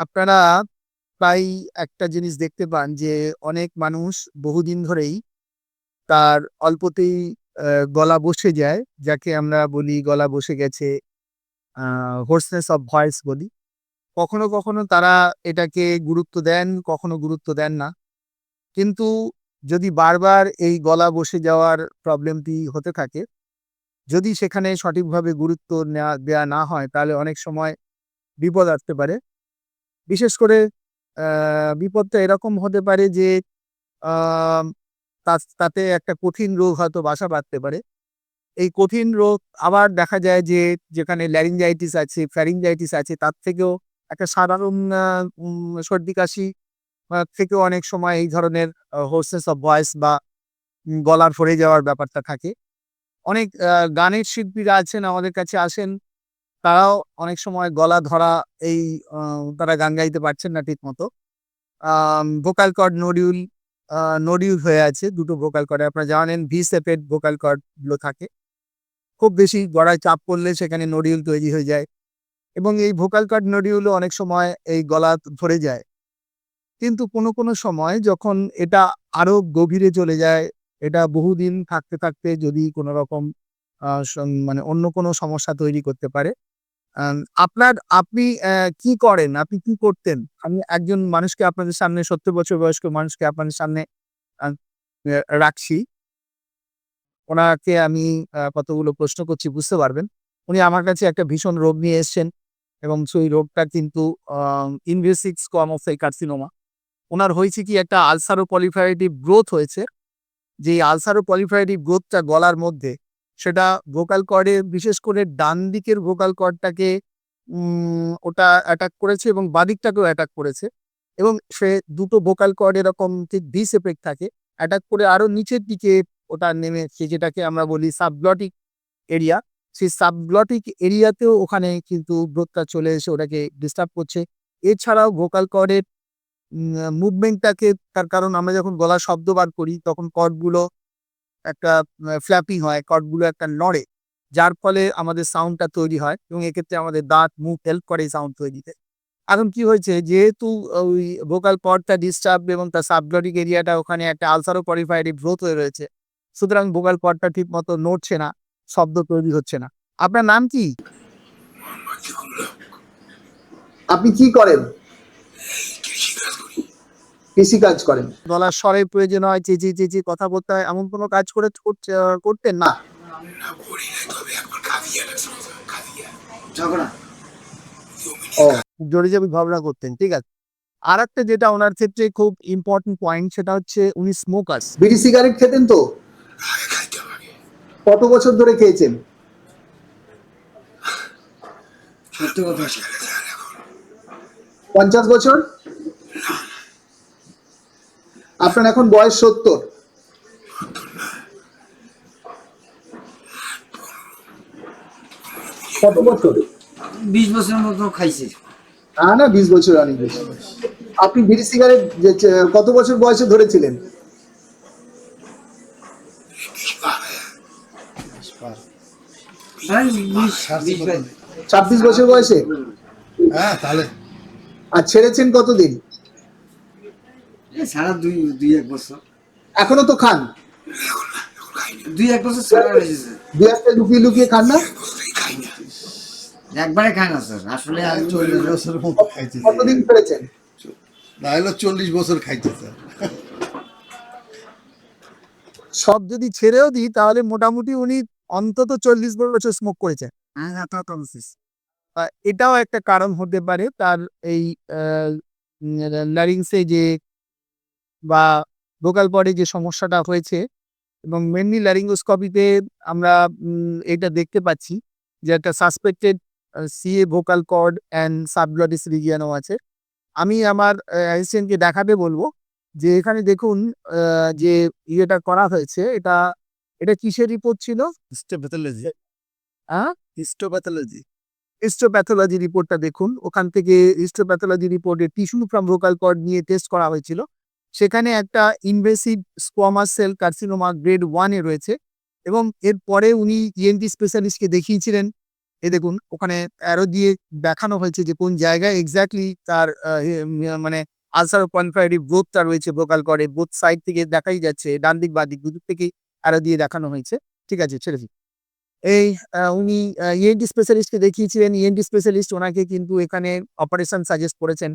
আপনারা প্রায় একটা জিনিস দেখতে পান যে অনেক মানুষ বহুদিন ধরেই তার অল্পতেই গলা বসে যায়, যাকে আমরা বলি গলা বসে গেছে হোর্সনেস অফ ভয়েস বলি। কখনো কখনো তারা এটাকে গুরুত্ব দেন, কখনো গুরুত্ব দেন না। কিন্তু যদি বারবার এই গলা বসে যাওয়ার প্রবলেমটি হতে থাকে, যদি সেখানে সঠিকভাবে গুরুত্ব নেওয়া দেওয়া না হয়, তাহলে অনেক সময় বিপদ আসতে পারে। বিশেষ করে বিপদটা এরকম হতে পারে যে তাতে একটা কঠিন রোগ হয়তো বাসা বাঁধতে পারে। এই কঠিন রোগ আবার দেখা যায় যে, যেখানে ল্যারিঞ্জাইটিস আছে ফ্যারিঞ্জাইটিস আছে, তার থেকেও একটা সাধারণ সর্দি কাশি থেকেও অনেক সময় এই ধরনের হোর্সেস অফ ভয়েস বা গলার ফরে যাওয়ার ব্যাপারটা থাকে। অনেক গানের শিল্পীরা আছেন, আমাদের কাছে আসেন। তারাও অনেক সময় গলা ধরা এই তারা গান গাইতে পারছেন না ঠিক মতো ভোকাল কর্ড নডিউল নডিউল হয়ে আছে দুটো ভোকাল কর্ডে আপনারা জানেন ভি সেপের ভোকাল কর্ডগুলো থাকে। খুব বেশি গড়ায় চাপ পড়লে সেখানে নডিউল তৈরি হয়ে যায়। এবং এই ভোকাল কর্ড নডিউলও অনেক সময় এই গলা ধরে যায়। কিন্তু কোনো কোনো সময় যখন এটা আরও গভীরে চলে যায়, এটা বহুদিন থাকতে থাকতে যদি কোনো রকম মানে অন্য কোনো সমস্যা তৈরি করতে পারে আপনার, আপনি কি করেন? আপনি কি করতেন? আমি একজন মানুষকে আপনাদের সামনে, সত্তর বছর বয়স্ক মানুষকে আপনাদের সামনে রাখছি। ওনাকে আমি কতগুলো প্রশ্ন করছি বুঝতে পারবেন। উনি আমার কাছে একটা ভীষণ রোগ নিয়ে এসেছেন এবং সেই রোগটা কিন্তু স্কোয়াম অফ কার্সিনোমা ওনার হয়েছে কি একটা আলসারো পলিফারেটিভ গ্রোথ হয়েছে। যে আলসারো পলিফারেটিভ গ্রোথটা গলার মধ্যে সেটা ভোকাল কর্ডে বিশেষ করে ডান দিকের ভোকাল কর্ডটাকে ওটা অ্যাটাক করেছে এবং বাদিকটাকেও অ্যাটাক করেছে। এবং সে দুটো ভোকাল কর্ড এরকম ঠিক ডিস এফেক্ট থাকে। অ্যাটাক করে আরও নিচের দিকে ওটা নেমেছে যেটাকে আমরা বলি সাবগ্লটিক এরিয়া সেই সাবগ্লটিক এরিয়াতেও ওখানে কিন্তু গ্রোথটা চলে এসে ওটাকে ডিস্টার্ব করছে। এছাড়াও ভোকাল কর্ডের মুভমেন্টটাকে তার কারণ আমরা যখন গলা শব্দ বার করি, তখন কর্ডগুলো একটা ফ্ল্যাপিং হয়, কর্ডগুলো একটা নড়ে, যার ফলে আমাদের সাউন্ডটা তৈরি হয় এবং এক্ষেত্রে আমাদের দাঁত, মুখ হেল্প করে এই সাউন্ড তৈরিতে। এখন কি হয়েছে? যেহেতু ওই ভোকাল কর্ডটা ডিস্টার্ব এবং তার সাবগ্লটিক এরিয়াটা ওখানে একটা আলসারো পরিফাইড গ্রোথ হয়ে রয়েছে, সুতরাং ভোকাল কর্ডটা ঠিক মতো নড়ছে না, শব্দ তৈরি হচ্ছে না। আপনার নাম কি? আপনি কি করেন? কৃষি কাজ করেন। গলার স্বরের প্রয়োজন হয় চেঁচিয়ে চেঁচিয়ে কথা বলতে হয় এমন কোনো কাজ করে করতে- করতেন? না। ও জোরে যাবি ভাবনা করতেন ঠিক আছে। আর একটা যেটা ওনার ক্ষেত্রে খুব ইম্পর্টেন্ট পয়েন্ট সেটা হচ্ছে উনি স্মোকার্স বিড়ি সিগারেট খেতেন তো? কত বছর ধরে খেয়েছেন? পঞ্চাশ বছর? আপনার এখন বয়স সত্তর। কত বছর? বিশ বছরের মতো খাইছে। না না বিশ বছর অনেক বেশি। আপনি বিড়ি সিগারেট কত বছর বয়সে ধরেছিলেন? হ্যাঁ ছাব্বিশ বছর বয়সে? হ্যাঁ তাহলে। আর ছেড়েছেন কতদিন? এই সারা দুই দুই এক বছর। এখনও তো খান? দুই এক বছর ছাড়া এসেছে দু একটা লুকিয়ে লুকিয়ে খান না? একবারে খায় না স্যার। আসলে আমি চল্লিশ বছর মতো খাইছে কতদিন না হলে চল্লিশ বছর খাইছে স্যার। সব যদি ছেড়েও দিই তাহলে মোটামুটি উনি অন্তত চল্লিশ বছর স্মোক করেছেন। এটাও একটা কারণ হতে পারে তার এই লারিংসে যে বা ভোকাল পডে যে সমস্যাটা হয়েছে এবং মেনলি ল্যারিঙ্গোস্কপিতে আমরা এটা দেখতে পাচ্ছি যে একটা suspected CA vocal cord and subglottis রিজিয়ানও আছে। আমি আমার অ্যাসিস্ট্যান্টকে দেখাতে বলব যে এখানে দেখুন যে ইয়েটা করা হয়েছে এটা এটা কিসের রিপোর্ট ছিল? হিস্টোপ্যাথোলজি হ্যাঁ? হিস্টোপ্যাথোলজি হিস্টোপ্যাথোলজি রিপোর্টটা দেখুন। ওখান থেকে হিস্টোপ্যাথোলজি রিপোর্টে টিস্যু ফ্রম ভোকাল কর্ড নিয়ে টেস্ট করা হয়েছিল। সেখানে একটা invasive squamous cell carcinoma grade ওয়ানে রয়েছে এবং এরপরে উনি ইএনটি স্পেশালিস্টকে দেখিয়েছিলেন। এ দেখুন, ওখানে অ্যারো দিয়ে দেখানো হয়েছে যে কোন জায়গায় এক্স্যাক্টলি তার মানে আলসার কনফারেটিভ গ্রোথটা রয়েছে ভোকাল করে বোথ সাইড থেকে দেখাই যাচ্ছে, ডান দিক বা দিক, দুদিক থেকেই অ্যারো দিয়ে দেখানো হয়েছে। ঠিক আছে, ছেড়ে দিন এই উনি ইএনটি স্পেশালিস্টকে দেখিয়েছিলেন। ইএনটি স্পেশালিস্ট ওনাকে কিন্তু এখানে অপারেশন সাজেস্ট করেছেন।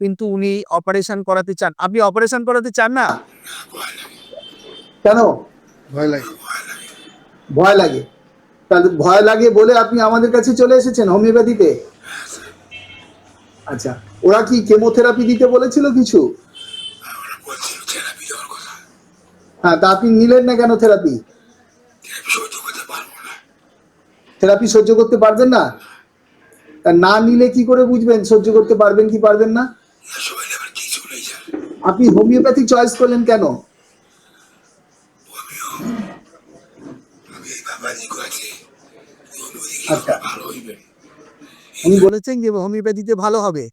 কিন্তু উনি অপারেশন করাতে চান। আপনি অপারেশন করাতে চান না? কেন? ভয় লাগে। ভয় লাগে। তাহলে ভয় লাগে বলে আপনি আমাদের কাছে চলে এসেছেন হোমিওপ্যাথিতে? আচ্ছা ওরা কি কেমোথেরাপি দিতে বলেছিল কিছু? হ্যাঁ তা আপনি নিলেন না কেন থেরাপি? থেরাপি সহ্য করতে পারবেন না? না নিলে কি করে বুঝবেন? সহ্য করতে পারবেন কি পারবেন না? আপনি হোমিওপ্যাথি চয়েস করলেন কেন? আচ্ছা। উনি বলেছেন যে হোমিওপ্যাথিতে ভালো হবে।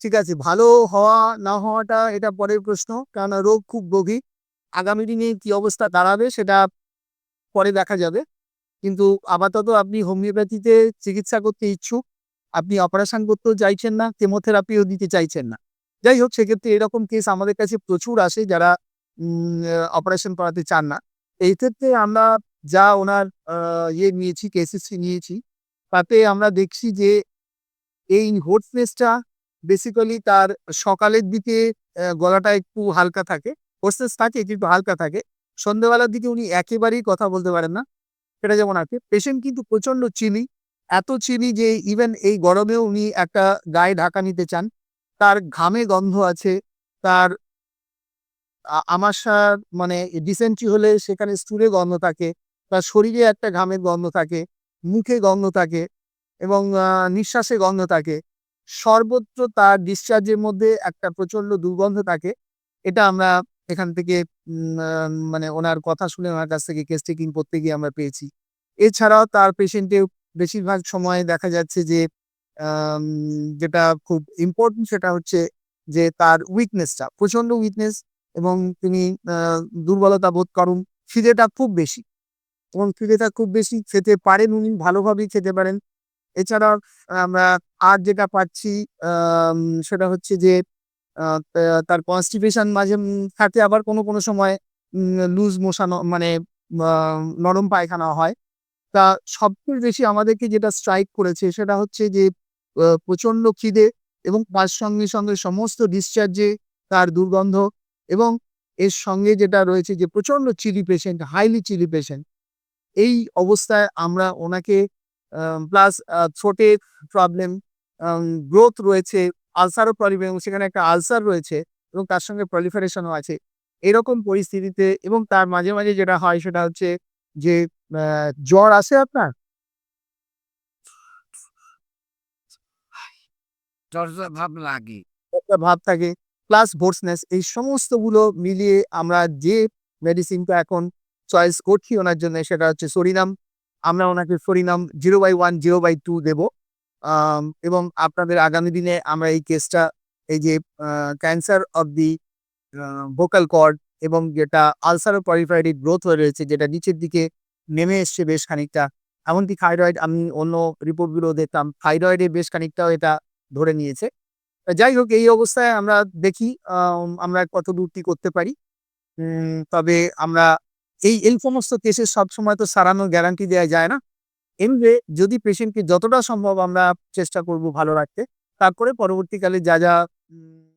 ঠিক আছে, ভালো হওয়া, না হওয়াটা এটা পরের প্রশ্ন। কারণ রোগ খুব গভীর। আগামী দিনে কি অবস্থা দাঁড়াবে সেটা পরে দেখা যাবে। কিন্তু আপাতত আপনি হোমিওপ্যাথিতে চিকিৎসা করতে ইচ্ছুক। আপনি অপারেশন করতেও চাইছেন না কেমোথেরাপিও দিতে চাইছেন না। যাই হোক, সেক্ষেত্রে এরকম কেস আমাদের কাছে প্রচুর আসে যারা অপারেশন করাতে চান না। এই ক্ষেত্রে আমরা যা ওনার ইয়ে নিয়েছি কেসেস নিয়েছি, তাতে আমরা দেখছি যে এই হোর্সনেসটা বেসিক্যালি তার সকালের দিকে গলাটা একটু হালকা থাকে হোর্সনেস থাকে কিন্তু হালকা থাকে। সন্ধ্যেবেলার দিকে উনি একেবারেই কথা বলতে পারেন না। সেটা যেমন আছে। পেশেন্ট কিন্তু প্রচণ্ড চিনি এত চিনি যে ইভেন এই গরমেও উনি একটা গায়ে ঢাকা নিতে চান, তার ঘামে গন্ধ আছে, তার আমাশার মানে ডিসেন্ট্রি হলে সেখানে স্টুলে গন্ধ থাকে, তার শরীরে একটা ঘামের গন্ধ থাকে, মুখে গন্ধ থাকে এবং নিঃশ্বাসে গন্ধ থাকে। সর্বত্র তার ডিসচার্জের মধ্যে একটা প্রচণ্ড দুর্গন্ধ থাকে, এটা আমরা এখান থেকে মানে ওনার কথা শুনে ওনার কাছ থেকে কেস টেকিং করতে গিয়ে আমরা পেয়েছি। এছাড়াও তার পেশেন্টে বেশিরভাগ সময় দেখা যাচ্ছে যে যেটা খুব ইম্পর্টেন্ট সেটা হচ্ছে যে, তার উইকনেসটা প্রচণ্ড উইকনেস এবং তিনি দুর্বলতা বোধ করুন, খিদেটা খুব বেশি। এবং খিদেটা খুব বেশি খেতে পারেন উনি, ভালোভাবেই খেতে পারেন। এছাড়া, আমরা আর যেটা পাচ্ছি সেটা হচ্ছে যে তার কনস্টিপেশন মাঝে থাকে আবার কোনো কোনো সময় লুজ মোশানো মানে নরম পায়খানা হয়। তা সবচেয়ে বেশি আমাদেরকে যেটা স্ট্রাইক করেছে সেটা হচ্ছে যে প্রচণ্ড খিদে এবং তার সঙ্গে সঙ্গে সমস্ত ডিসচার্জে তার দুর্গন্ধ এবং এর সঙ্গে যেটা রয়েছে যে প্রচণ্ড chilly patient highly chilly patient এই অবস্থায় আমরা ওনাকে প্লাস থ্রোটের প্রবলেম গ্রোথ রয়েছে আলসারও প্রবলেম এবং সেখানে একটা আলসার রয়েছে এবং তার সঙ্গে প্রলিফারেশনও আছে। এরকম পরিস্থিতিতে এবং তার মাঝে মাঝে যেটা হয় সেটা হচ্ছে যে জ্বর আসে আপনার? ভাব লাগে ভাব থাকে। প্লাস ভোর্সনেস এই সমস্তগুলো মিলিয়ে আমরা যে মেডিসিনটা এখন চয়েস করছি ওনার জন্য সেটা হচ্ছে সরিনাম আমরা ওনাকে psorinum zero by one zero by two দেবো। এবং আপনাদের আগামী দিনে আমরা এই কেসটা এই যে cancer of the vocal cord এবং যেটা আলসার পরিফাইটিক গ্রোথ হয়ে রয়েছে, যেটা নিচের দিকে নেমে এসছে বেশ খানিকটা। এমনকি থাইরয়েড আমি অন্য রিপোর্টগুলো দেখতাম থাইরয়েডে বেশ খানিকটাও এটা ধরে নিয়েছে। যাই হোক, এই অবস্থায় আমরা দেখি আমরা কত দূর কি করতে পারি। তবে আমরা এই এই সমস্ত কেসের সবসময় তো সারানোর গ্যারান্টি দেওয়া যায় না। এমনি যদি পেশেন্টকে যতটা সম্ভব আমরা চেষ্টা করব ভালো রাখতে, তারপরে পরবর্তীকালে যা যা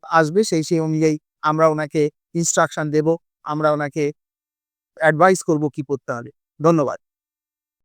আসবে সেই সেই অনুযায়ী আমরা ওনাকে ইনস্ট্রাকশন দেব আমরা ওনাকে অ্যাডভাইস করব কি করতে হবে। ধন্যবাদ।